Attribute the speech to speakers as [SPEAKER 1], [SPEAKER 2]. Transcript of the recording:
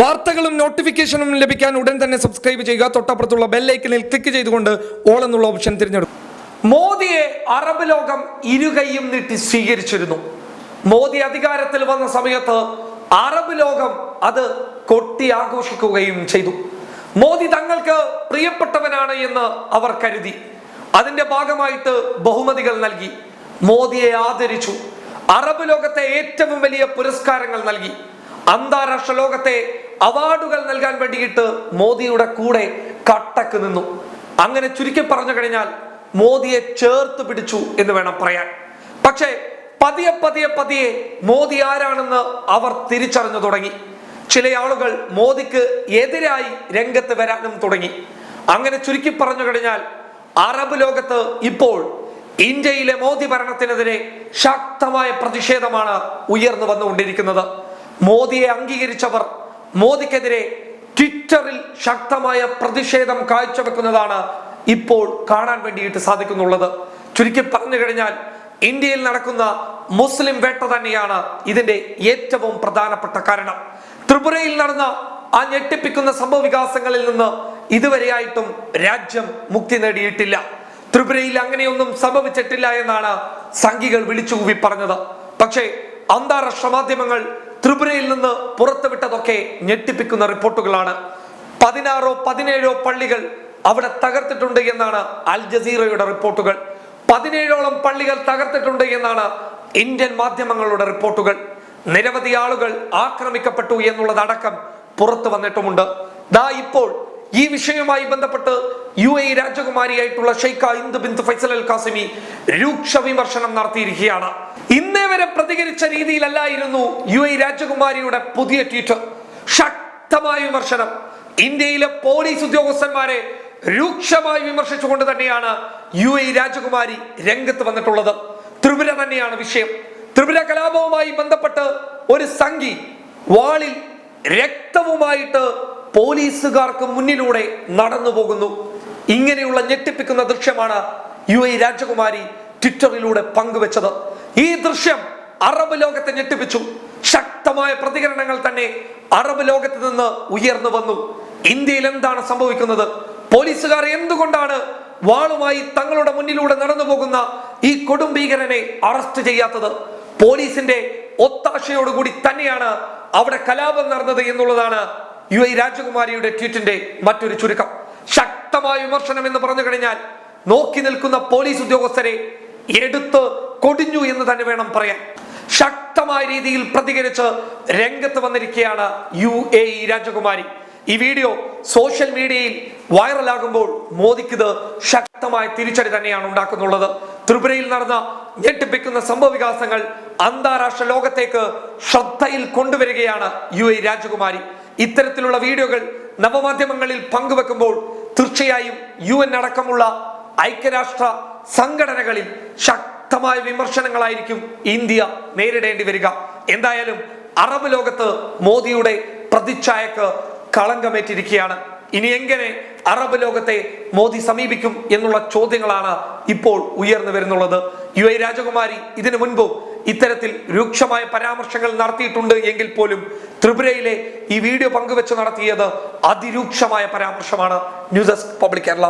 [SPEAKER 1] വാർത്തകളും നോട്ടിഫിക്കേഷനും ലഭിക്കാൻ ഉടൻ തന്നെ സബ്സ്ക്രൈബ് ചെയ്യുക. തൊട്ടപ്പുറത്തുള്ള ബെല്ലൈക്കനിൽ ക്ലിക്ക് ചെയ്തുകൊണ്ട് ഓൾ എന്നുള്ള ഓപ്ഷൻ തിരഞ്ഞെടുക്കും മോദിയെ അറബ് ലോകം ഇരുകൈയും നീട്ടി സ്വീകരിച്ചിരുന്നു. മോദി അധികാരത്തിൽ വന്ന സമയത്ത് അറബ് ലോകം അത് കൊട്ടി ആഘോഷിക്കുകയും ചെയ്തു. മോദി തങ്ങൾക്ക് പ്രിയപ്പെട്ടവനാണ് എന്ന് അവർ കരുതി. അതിന്റെ ഭാഗമായിട്ട് ബഹുമതികൾ നൽകി. മോദിയെ ആദരിച്ചു. അറബ് ലോകത്തെ ഏറ്റവും വലിയ പുരസ്കാരങ്ങൾ നൽകി. അന്താരാഷ്ട്ര ലോകത്തെ അവാർഡുകൾ നൽകാൻ വേണ്ടിയിട്ട് മോദിയുടെ കൂടെ കട്ടക്ക് നിന്നു. അങ്ങനെ ചുരുക്കി പറഞ്ഞു കഴിഞ്ഞാൽ മോദിയെ ചേർത്ത് പിടിച്ചു എന്ന് വേണം പറയാൻ. പക്ഷേ പതിയെ പതിയെ പതിയെ മോദി ആരാണെന്ന് അവർ തിരിച്ചറിഞ്ഞു തുടങ്ങി. ചില ആളുകൾ മോദിക്ക് എതിരായി രംഗത്ത് വരാനും തുടങ്ങി. അങ്ങനെ ചുരുക്കി പറഞ്ഞു കഴിഞ്ഞാൽ അറബ് ലോകത്ത് ഇപ്പോൾ ഇന്ത്യയിലെ മോദി ഭരണത്തിനെതിരെ ശക്തമായ പ്രതിഷേധമാണ് ഉയർന്നു വന്നുകൊണ്ടിരിക്കുന്നത്. മോദിയെ അംഗീകരിച്ചവർ മോദിക്കെതിരെ ട്വിറ്ററിൽ ശക്തമായ പ്രതിഷേധം കാഴ്ചവെക്കുന്നതാണ് ഇപ്പോൾ കാണാൻ വേണ്ടിയിട്ട് സാധിക്കുന്നുള്ളത്. ചുരുക്കി പറഞ്ഞു കഴിഞ്ഞാൽ ഇന്ത്യയിൽ നടക്കുന്ന മുസ്ലിം വേട്ട തന്നെയാണ് ഇതിന്റെ ഏറ്റവും പ്രധാനപ്പെട്ട കാരണം. ത്രിപുരയിൽ നടന്ന ആ ഞെട്ടിപ്പിക്കുന്ന സംഭവ വികാസങ്ങളിൽ നിന്ന് ഇതുവരെയായിട്ടും രാജ്യം മുക്തി നേടിയിട്ടില്ല. ത്രിപുരയിൽ അങ്ങനെയൊന്നും സംഭവിച്ചിട്ടില്ല എന്നാണ് സംഘികൾ വിളിച്ചുകൂവി പറഞ്ഞത്. പക്ഷേ അന്താരാഷ്ട്ര മാധ്യമങ്ങൾ ത്രിപുരയിൽ നിന്ന് പുറത്തുവിട്ടതൊക്കെ ഞെട്ടിപ്പിക്കുന്ന റിപ്പോർട്ടുകളാണ്. പതിനാറോ പതിനേഴോ പള്ളികൾ അവിടെ തകർത്തിട്ടുണ്ട് എന്നാണ് അൽ ജസീറയുടെ റിപ്പോർട്ടുകൾ. പതിനേഴോളം പള്ളികൾ തകർത്തിട്ടുണ്ട് എന്നാണ് ഇന്ത്യൻ മാധ്യമങ്ങളുടെ റിപ്പോർട്ടുകൾ. നിരവധി ആളുകൾ ആക്രമിക്കപ്പെട്ടു എന്നുള്ളതടക്കം പുറത്തു വന്നിട്ടുമുണ്ട്. ദാ ഇപ്പോൾ ഈ വിഷയവുമായി ബന്ധപ്പെട്ട് യു എ രാജകുമാരിയായിട്ടുള്ള ഷെയ്ഖ ഇന്ദു ബിന്ദു ഫൈസൽ അൽ കാസിമി രൂക്ഷ വിമർശനം നടത്തിയിരിക്കുകയാണ്. ഇന്നേ വരെ പ്രതികരിച്ച രീതിയിലല്ലായിരുന്നു യു എ രാജകുമാരിയുടെ പുതിയ ട്വീറ്റ്. ശക്തമായ വിമർശനം. ഇന്ത്യയിലെ പോലീസ് ഉദ്യോഗസ്ഥന്മാരെ രൂക്ഷമായി വിമർശിച്ചുകൊണ്ട് തന്നെയാണ് യു എ രാജകുമാരി രംഗത്ത് വന്നിട്ടുള്ളത്. ത്രിപുര തന്നെയാണ് വിഷയം. ത്രിപുര കലാപവുമായി ബന്ധപ്പെട്ട് ഒരു സംഘി വാളിൽ രക്തവുമായിട്ട് പോലീസുകാർക്ക് മുന്നിലൂടെ നടന്നു പോകുന്നു. ഇങ്ങനെയുള്ള ഞെട്ടിപ്പിക്കുന്ന ദൃശ്യമാണ് യു എ രാജകുമാരി ട്വിറ്ററിലൂടെ പങ്കുവച്ചത്. ഈ ദൃശ്യം അറബ് ലോകത്തെ ഞെട്ടിപ്പിച്ചു. ശക്തമായ പ്രതികരണങ്ങൾ തന്നെ അറബ് ലോകത്ത് നിന്ന് ഉയർന്നു വന്നു. ഇന്ത്യയിൽ എന്താണ് സംഭവിക്കുന്നത്? പോലീസുകാർ എന്തുകൊണ്ടാണ് വാളുമായി തങ്ങളുടെ മുന്നിലൂടെ നടന്നു പോകുന്ന ഈ കൊടും ഭീകരനെ അറസ്റ്റ് ചെയ്യാത്തത്? പോലീസിന്റെ ഒത്താശയോടുകൂടി തന്നെയാണ് അവിടെ കലാപം നടന്നത് എന്നുള്ളതാണ് യു ഐ രാജകുമാരിയുടെ ട്വീറ്റിന്റെ മറ്റൊരു ചുരുക്കം. ശക്തമായ വിമർശനം എന്ന് പറഞ്ഞു കഴിഞ്ഞാൽ നോക്കി നിൽക്കുന്ന പോലീസ് ഉദ്യോഗസ്ഥരെ എടുത്ത് കൊടിഞ്ഞു എന്ന് തന്നെ വേണം പറയാൻ. ശക്തമായ രീതിയിൽ പ്രതികരിച്ച് രംഗത്ത് വന്നിരിക്കുകയാണ് യു എ രാജകുമാരി. ഈ വീഡിയോ സോഷ്യൽ മീഡിയയിൽ വൈറലാകുമ്പോൾ മോദിക്ക് ഇത് ശക്തമായ തിരിച്ചടി തന്നെയാണ് ഉണ്ടാക്കുന്നുള്ളത്. ത്രിപുരയിൽ നടന്ന ഞെട്ടിപ്പിക്കുന്ന സംഭവ വികാസങ്ങൾ അന്താരാഷ്ട്ര ലോകത്തേക്ക് ശ്രദ്ധയിൽ കൊണ്ടുവരികയാണ് യു എ രാജകുമാരി. ഇത്തരത്തിലുള്ള വീഡിയോകൾ നവമാധ്യമങ്ങളിൽ പങ്കുവെക്കുമ്പോൾ തീർച്ചയായും യു എൻ അടക്കമുള്ള ഐക്യരാഷ്ട്ര സംഘടനകളിൽ ശക്തമായ വിമർശനങ്ങളായിരിക്കും ഇന്ത്യ നേരിടേണ്ടി വരിക. എന്തായാലും അറബ് ലോകത്ത് മോദിയുടെ പ്രതിച്ഛായക്ക് കളങ്കമേറ്റിരിക്കുകയാണ്. ഇനി എങ്ങനെ അറബ് ലോകത്തെ മോദി സമീപിക്കും എന്നുള്ള ചോദ്യങ്ങളാണ് ഇപ്പോൾ ഉയർന്നു വരുന്നുള്ളത്. യു എ രാജകുമാരി ഇതിനു മുൻപും ഇത്തരത്തിൽ രൂക്ഷമായ പരാമർശങ്ങൾ നടത്തിയിട്ടുണ്ട് എങ്കിൽ പോലും ത്രിപുരയിലെ ഈ വീഡിയോ പങ്കുവെച്ച് നടത്തിയത് അതിരൂക്ഷമായ പരാമർശമാണ് ന്യൂസ് ഡെസ്ക് പബ്ലിക് കേരള.